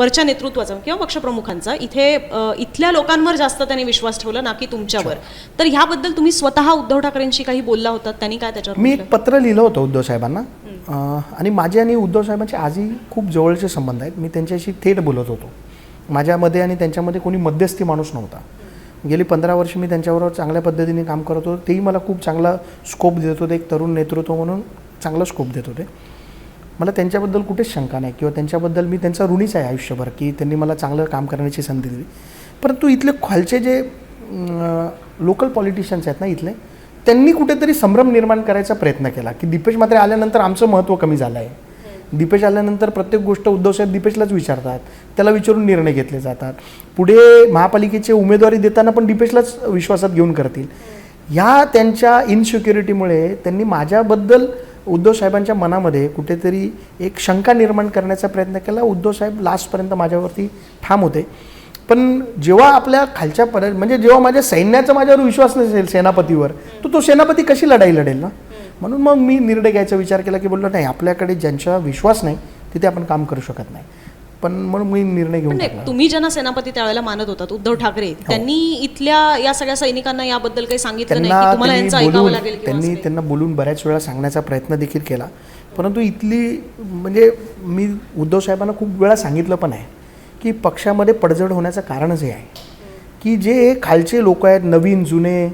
वरच्या नेतृत्वाचा किंवा पक्षप्रमुखांचा इथे इथल्या लोकांवर जास्त त्यांनी विश्वास ठेवला ना की तुमच्यावर. तर ह्याबद्दल तुम्ही स्वतः उद्धव ठाकरेंशी काही बोलला होता त्यांनी काय त्याच्यावर मी? एक पत्र लिहिलं होतं उद्धव साहेबांना. आणि माझे आणि उद्धव साहेबांचे आजही खूप जवळचे संबंध आहेत. मी त्यांच्याशी थेट बोलत होतो. माझ्यामध्ये आणि त्यांच्यामध्ये कोणी मध्यस्थी माणूस नव्हता. गेली पंधरा वर्ष मी त्यांच्याबरोबर चांगल्या पद्धतीने काम करत होतो. तेही मला खूप चांगला स्कोप देत होते. एक तरुण नेतृत्व म्हणून चांगला स्कोप देत होते. मला त्यांच्याबद्दल कुठेच शंका नाही किंवा त्यांच्याबद्दल मी त्यांचा ऋणीच आहे आयुष्यभर की त्यांनी मला चांगलं काम करण्याची संधी दिली. परंतु इथले खालचे जे लोकल पॉलिटिशियन्स आहेत ना इथले त्यांनी कुठेतरी संभ्रम निर्माण करायचा प्रयत्न केला की दीपेश मात्रे आल्यानंतर आमचं महत्त्व कमी झालं आहे दीपेश आल्यानंतर प्रत्येक गोष्ट उद्धवसाहेब दीपेशलाच विचारतात त्याला विचारून निर्णय घेतले जातात. पुढे महापालिकेचे उमेदवारी देताना पण दीपेशलाच विश्वासात घेऊन करतील. ह्या त्यांच्या इनसिक्युरिटीमुळे त्यांनी माझ्याबद्दल उद्धव साहेबांच्या मनामध्ये कुठेतरी एक शंका निर्माण करण्याचा प्रयत्न केला. उद्धव साहेब लास्टपर्यंत माझ्यावरती ठाम होते. पण जेव्हा आपल्या खालच्या पर म्हणजे जेव्हा माझ्या सैन्याचा माझ्यावर विश्वास नसेल सेनापतीवर तर तो सेनापती कशी लढाई लढेल ना? म्हणून मग मी निर्णय घ्यायचा विचार केला की बोललो नाही आपल्याकडे ज्यांचा विश्वास नाही तिथे आपण काम करू शकत नाही. पण म्हणून मी निर्णय घेऊन नाही तुम्ही ज्यांना सेनापती त्यावेळेला मानत होतात उद्धव ठाकरे त्यांनी इथल्या या सगळ्या सैनिकांना याबद्दल काही सांगितलं नाही त्यांना की तुम्हाला यांचं त्यांनी ऐकावं बोलून लागेल किंवा त्यांनी असं काही? त्यांना बोलून बऱ्याच वेळा सांगण्याचा प्रयत्न देखील केला. परंतु इथली म्हणजे मी उद्धव साहेबांना खूप वेळा सांगितलं पण आहे की पक्षामध्ये पडझड होण्याचं कारणच हे आहे. की जे खालचे लोक आहेत नवीन जुने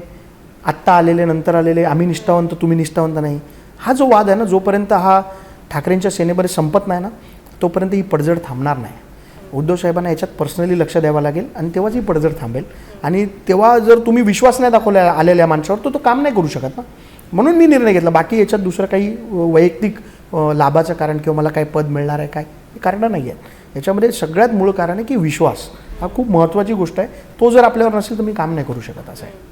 आत्ता आलेले नंतर आलेले आम्ही निष्ठावंत तुम्ही निष्ठावंत नाही हा जो वाद आहे ना जोपर्यंत हा ठाकरेंच्या सेनेमध्ये संपत नाही ना तोपर्यंत ही पडझड थांबणार नाही. उद्धव साहेबांना याच्यात पर्सनली लक्ष द्यावं लागेल आणि तेव्हाच ही पडझड थांबेल. आणि तेव्हा जर तुम्ही विश्वास नाही दाखवला आलेल्या माणसावर तर तो काम नाही करू शकत ना. म्हणून मी निर्णय घेतला. बाकी याच्यात दुसरं काही वैयक्तिक लाभाचं कारण किंवा मला काय पद मिळणार आहे काय हे कारणं नाही आहेत याच्यामध्ये सगळ्यात मूळ कारण आहे की विश्वास. हा खूप महत्त्वाची गोष्ट आहे. तो जर आपल्यावर नसेल तर मी काम नाही करू शकत असं आहे.